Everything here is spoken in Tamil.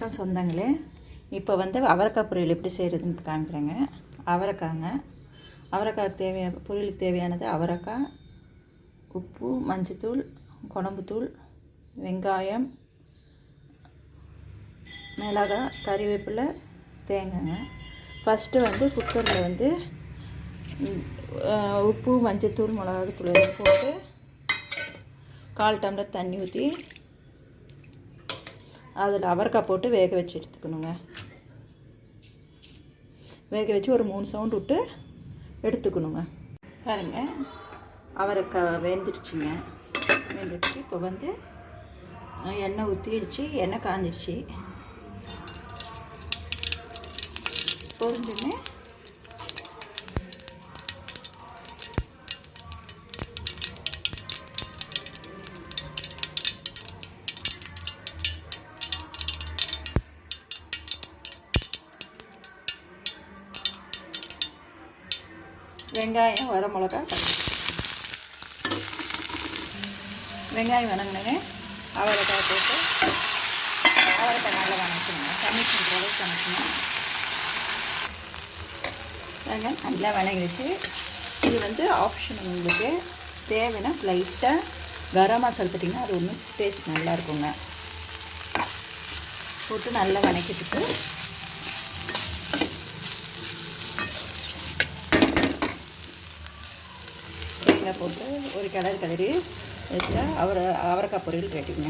வணக்கம் சொந்தங்களே. இப்போ வந்து அவரைக்காய் பொரியல் எப்படி செய்கிறதுன்னு காமிக்கிறேங்க. அவரைக்காங்க. அவரைக்காய் தேவையான பொரியலுக்கு தேவையானது அவரைக்காய் உப்பு மஞ்சத்தூள் குழம்புத்தூள் வெங்காயம் மிளகாய் கறிவேப்பிலை தேங்காய்ங்க. ஃபஸ்ட்டு வந்து குக்கரில் வந்து உப்பு மஞ்சத்தூள் மிளகாத்தூள் போட்டு கால் டம்ளர் தண்ணி ஊற்றி அதில் அவரைக்காய் போட்டு வேக வச்சு எடுத்துக்கணுங்க. வேக வச்சு ஒரு மூணு சவுண்டு விட்டு எடுத்துக்கணுங்க. பாருங்க அவரைக்காய் வெந்துடுச்சுங்க. வெந்துடுச்சு. இப்போ வந்து எண்ணெய் ஊற்றிடுச்சு எண்ணெய் காஞ்சிடுச்சு. பொரிஞ்சுமே வெங்காயம் வர மிளகா வெங்காயம் வணங்கினே அவரைக்காய் போட்டு அவரைக்காய் நல்லா வணக்கணும். தண்ணி பண்ணுற அளவுக்கு வெங்காயம் நல்லா வணங்கிடுச்சு. இது வந்து ஆப்ஷன் உங்களுக்கு தேவைன்னா லைட்டாக கரம் மசாலா போட்டிங்கன்னா அது ஒன்றும் டேஸ்ட் நல்லாயிருக்குங்க போட்டு நல்லா வணக்கிட்டு தேங்காய் போட்டு ஒரு கிளறு கிளறி வச்சா அவரை அவரைக்காய் பொரியல் ரெடிங்க